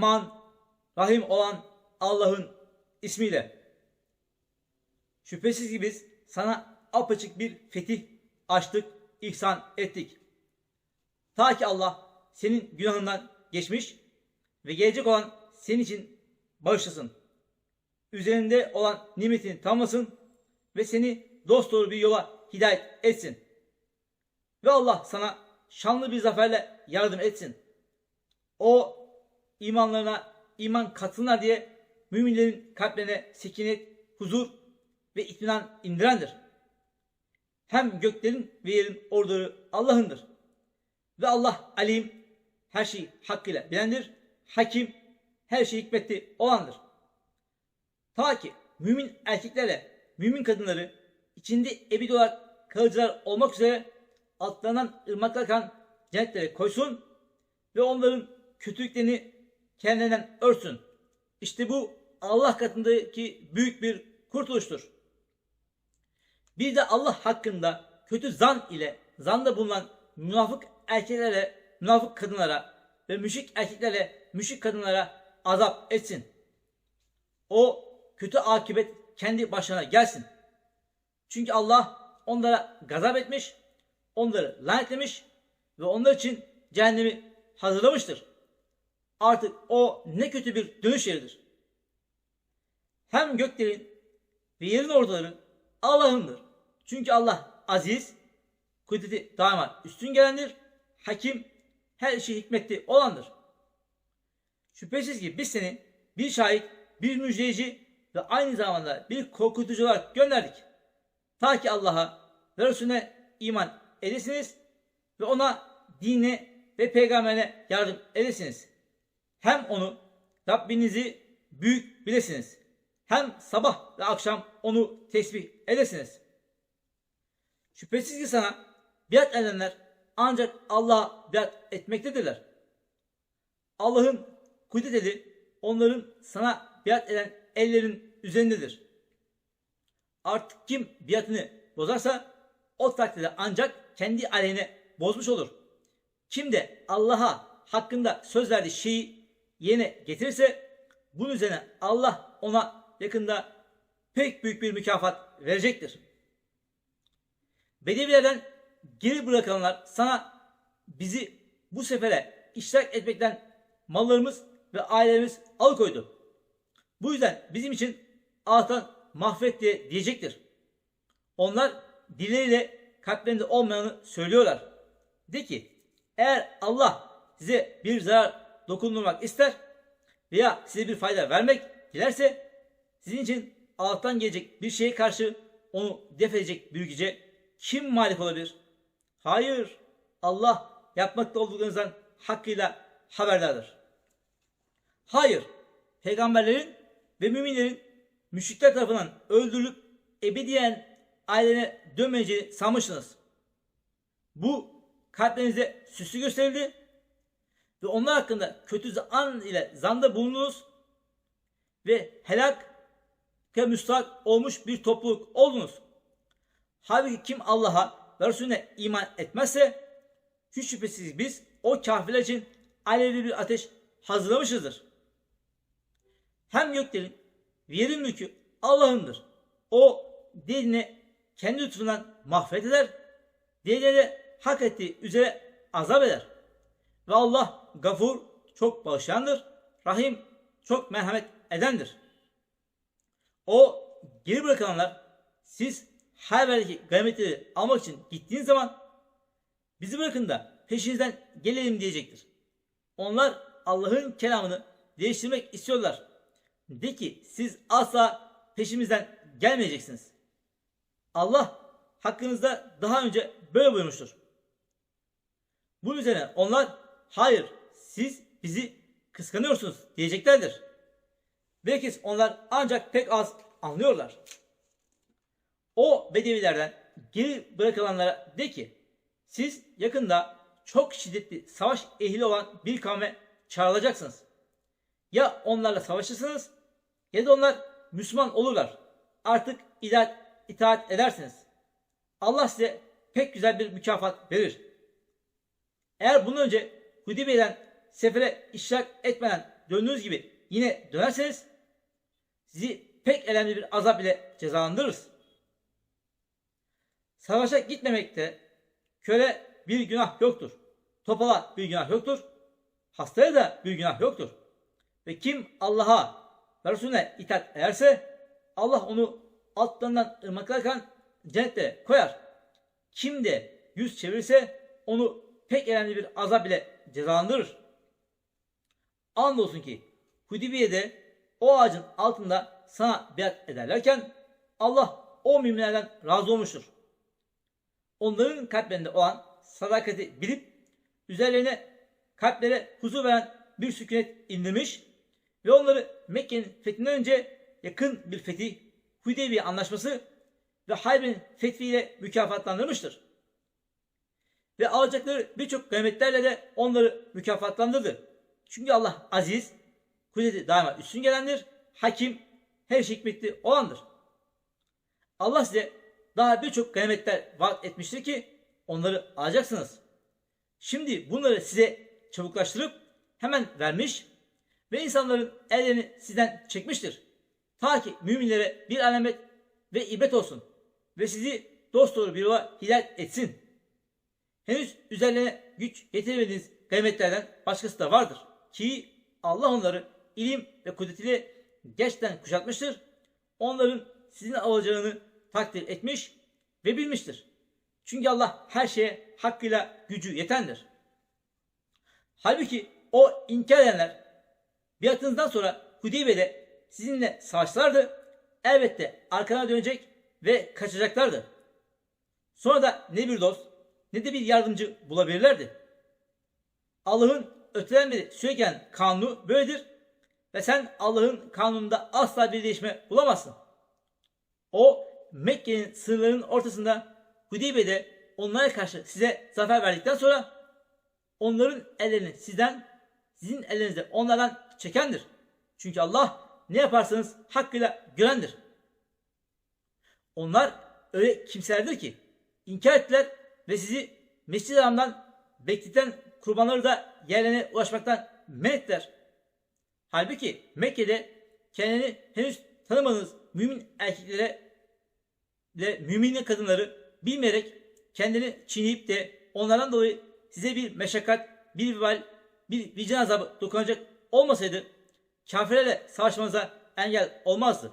Rahman, Rahim olan Allah'ın ismiyle. Şüphesiz ki biz sana apaçık bir fetih açtık, ihsan ettik. Ta ki Allah senin günahından geçmiş ve gelecek olan senin için bağışlasın. Üzerinde olan nimetini tamlasın ve seni dosdoğru bir yola hidayet etsin. Ve Allah sana şanlı bir zaferle yardım etsin. O imanlarına iman katınlar diye müminlerin kalplerine sekinet, huzur ve itminan indirendir. Hem göklerin ve yerin orduları Allah'ındır. Ve Allah alim, her şeyi hakkıyla bilendir. Hakim, her şeyi hikmetli olandır. Ta ki mümin erkeklerle mümin kadınları içinde ebedi olarak kalıcılar olmak üzere altlarından ırmaklar kan cennetlere koysun ve onların kötülüklerini kendilerinden örsün. İşte bu Allah katındaki büyük bir kurtuluştur. Bir de Allah hakkında kötü zan ile zanda bulunan münafık erkeklere, münafık kadınlara ve müşrik erkeklerle müşrik kadınlara azap etsin. O kötü akibet kendi başına gelsin. Çünkü Allah onlara gazap etmiş, onları lanetlemiş ve onlar için cehennemi hazırlamıştır. Artık o ne kötü bir dönüş yeridir. Hem göklerin ve yerin orduları Allah'ındır. Çünkü Allah aziz, kudreti daima üstün gelendir, hakim, her şey hikmetli olandır. Şüphesiz ki biz seni bir şahit, bir müjdeleyici ve aynı zamanda bir korkutucu olarak gönderdik. Ta ki Allah'a ve Resulüne iman edesiniz ve ona dinine ve peygamberine yardım edesiniz. Hem onu Rabbinizi büyük bilesiniz. Hem sabah ve akşam onu tesbih edesiniz. Şüphesiz ki sana biat edenler ancak Allah'a biat etmektedirler. Allah'ın kudret eli onların sana biat eden ellerin üzerindedir. Artık kim biatını bozarsa o takdirde ancak kendi aleyhine bozmuş olur. Kim de Allah'a hakkında söz verdiği şeyi yerine getirirse bunun üzerine Allah ona yakında pek büyük bir mükafat verecektir. Bedevilerden geri bırakanlar sana bizi bu sefere iştirak etmekten mallarımız ve ailelerimiz alıkoydu. Bu yüzden bizim için Allah'tan mahvet diye diyecektir. Onlar dilleriyle kalplerinde olmayanı söylüyorlar. De ki eğer Allah size bir zarar dokundurmak ister veya size bir fayda vermek dilerse sizin için Allah'tan gelecek bir şeye karşı onu def edecek bir güce kim malik olabilir? Hayır. Allah yapmakta olduklarınızdan hakkıyla haberdardır. Hayır. Peygamberlerin ve müminlerin müşrikler tarafından öldürülüp ebediyen ailene dönmeyeceğini sanmışsınız. Bu kalplerinize süslü gösterildi ve onlar hakkında kötü an ile zanda bulundunuz ve helak ve müstahak olmuş bir topluluk oldunuz. Halbuki kim Allah'a ve Resulüne iman etmezse hiç şüphesiz biz o kafirler için alevli bir ateş hazırlamışızdır. Hem göklerin ve yerin mülkü Allah'ındır. O diline kendi lütfundan mahvet eder, hak ettiği üzere azap eder. Ve Allah gafur, çok bağışlayandır, rahim, çok merhamet edendir. O geri bırakılanlar siz her verdeki ganimetleri almak için gittiğiniz zaman bizi bırakın da peşinizden gelelim diyecektir. Onlar Allah'ın kelamını değiştirmek istiyorlar. De ki siz asla peşimizden gelmeyeceksiniz. Allah hakkınızda daha önce böyle buyurmuştur. Bunun üzerine onlar hayır siz bizi kıskanıyorsunuz diyeceklerdir. Belki onlar ancak pek az anlıyorlar. O bedevilerden geri bırakılanlara de ki siz yakında çok şiddetli savaş ehli olan bir kavme çağrılacaksınız. Ya onlarla savaşırsınız ya da onlar Müslüman olurlar. Artık itaat, itaat edersiniz. Allah size pek güzel bir mükafat verir. Eğer bundan önce Hudeybiye'den sefere iştirak etmeden döndüğünüz gibi yine dönerseniz sizi pek elemli bir azap ile cezalandırırız. Savaşa gitmemekte köle bir günah yoktur. Topala bir günah yoktur. Hastaya da bir günah yoktur. Ve kim Allah'a ve Resulüne itaat ederse Allah onu altlarından ırmaklar kan cennette koyar. Kim de yüz çevirirse onu pek önemli bir azap ile cezalandırır. Andolsun ki Hudeybiye'de o ağacın altında sana biat ederlerken Allah o müminlerden razı olmuştur. Onların kalplerinde olan sadakati bilip üzerlerine kalplere huzur veren bir sükunet indirmiş ve onları Mekke'nin fethinden önce yakın bir fetih Hudeybiye anlaşması ve Hayber'in fethiyle mükafatlandırmıştır. Ve alacakları birçok ganimetlerle de onları mükafatlandırdı. Çünkü Allah aziz, kudreti daima üstün gelendir, hakim, her şey hikmetli olandır. Allah size daha birçok ganimetler vaat etmiştir ki onları alacaksınız. Şimdi bunları size çabuklaştırıp hemen vermiş ve insanların ellerini sizden çekmiştir. Ta ki müminlere bir alamet ve ibret olsun ve sizi dosdoğru bir yola hidayet etsin. Henüz üzerlerine güç getiremediğiniz kıymetlerden başkası da vardır. Ki Allah onları ilim ve kudretiyle gerçekten kuşatmıştır. Onların sizin alacağını takdir etmiş ve bilmiştir. Çünkü Allah her şeye hakkıyla gücü yetendir. Halbuki o inkar edenler biatınızdan sonra Hudeybe'de sizinle savaşlardı. Elbette arkana dönecek ve kaçacaklardı. Sonra da ne bir dost ne de bir yardımcı bulabilirlerdi. Allah'ın öteden beri sürekli kanunu böyledir ve sen Allah'ın kanununda asla bir değişme bulamazsın. O Mekke'nin sınırlarının ortasında Hudeybe'de onlara karşı size zafer verdikten sonra onların ellerini sizden, sizin ellerinizde onlardan çekendir. Çünkü Allah ne yaparsanız hakkıyla görendir. Onlar öyle kimselerdir ki inkar ettiler ve sizi Mescid-i Haram'dan bekleten kurbanları da yerlerine ulaşmaktan men ettiler. Halbuki Mekke'de kendini henüz tanımadığınız mümin erkeklere ve mümin kadınları bilmeyerek kendini çiğneyip de onlardan dolayı size bir meşakkat, bir vebal, bir vicdan azabı dokunacak olmasaydı kafirlerle savaşmanıza engel olmazdı.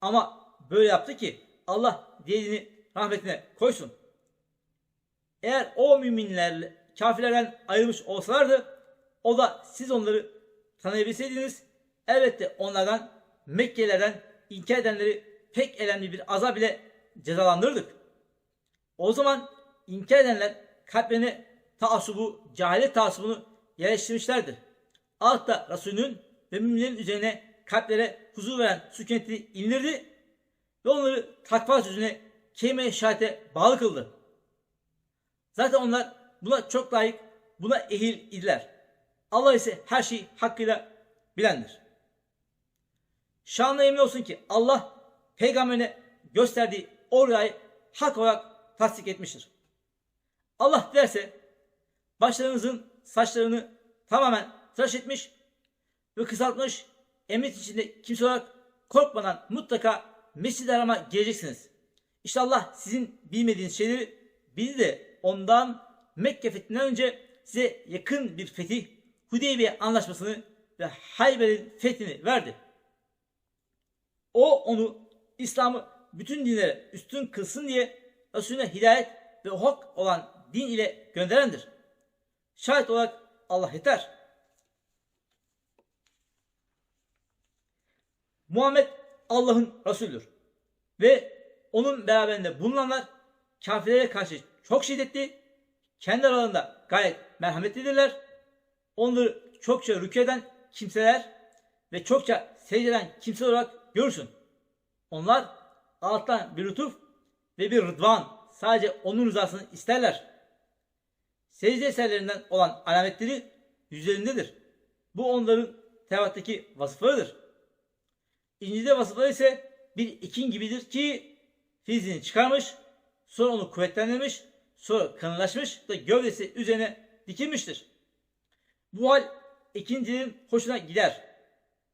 Ama böyle yaptı ki Allah dilediğini rahmetine koysun. Eğer o müminlerle kafirlerden ayrılmış olsalardı o da siz onları tanıyabilseydiniz elbette onlardan Mekkelilerden inkar edenleri pek elemli bir azap ile cezalandırdık. O zaman inkar edenler kalplerine taassubu, cehalet taassubunu yerleştirmişlerdir. Altta Resulünün ve müminlerin üzerine kalplere huzur veren sükuneti indirdi ve onları takva sözüne kelime-i şehadete bağlı kıldı. Zaten onlar buna çok layık, buna ehil idiler. Allah ise her şeyi hakkıyla bilendir. Şanlı emin olsun ki Allah peygamberine gösterdiği o rüyayı hak olarak tasdik etmiştir. Allah dilerse başlarınızın saçlarını tamamen tıraş etmiş ve kısaltmış emniyet içinde kimse olarak korkmadan mutlaka Mescid-i Haram'a geleceksiniz. İşte Allah sizin bilmediğiniz şeyleri bildi de ondan Mekke fethinden önce size yakın bir fetih Hudeybiye anlaşmasını ve Hayber'in fethini verdi. O onu İslam'ı bütün dinlere üstün kılsın diye Resulüne hidayet ve hak olan din ile gönderendir. Şahit olarak Allah yeter. Muhammed Allah'ın Resulüdür. Ve onun beraberinde bulunanlar kafirlere karşı çok şiddetli, kendi aralarında gayet merhametlidirler. Onları çokça eden kimseler ve çokça secdeden kimse olarak görürsün. Onlar alttan bir lütuf ve bir rıdvan sadece onun rızasını isterler. Secde eserlerinden olan alametleri yüzlerindedir. Bu onların Tevrat'taki vasıflarıdır. İncil'de vasıfları ise bir ikin gibidir ki filizini çıkarmış, sonra onu kuvvetlendirmiş, sonra kanılaşmış da gövdesi üzerine dikilmiştir. Bu hal ikincinin hoşuna gider.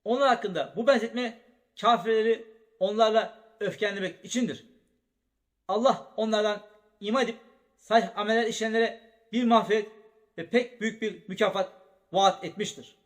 Onlar hakkında bu benzetme kafirleri onlarla öfkelendirmek içindir. Allah onlardan iman edip salih ameller işleyenlere bir mağfiret ve pek büyük bir mükafat vaat etmiştir.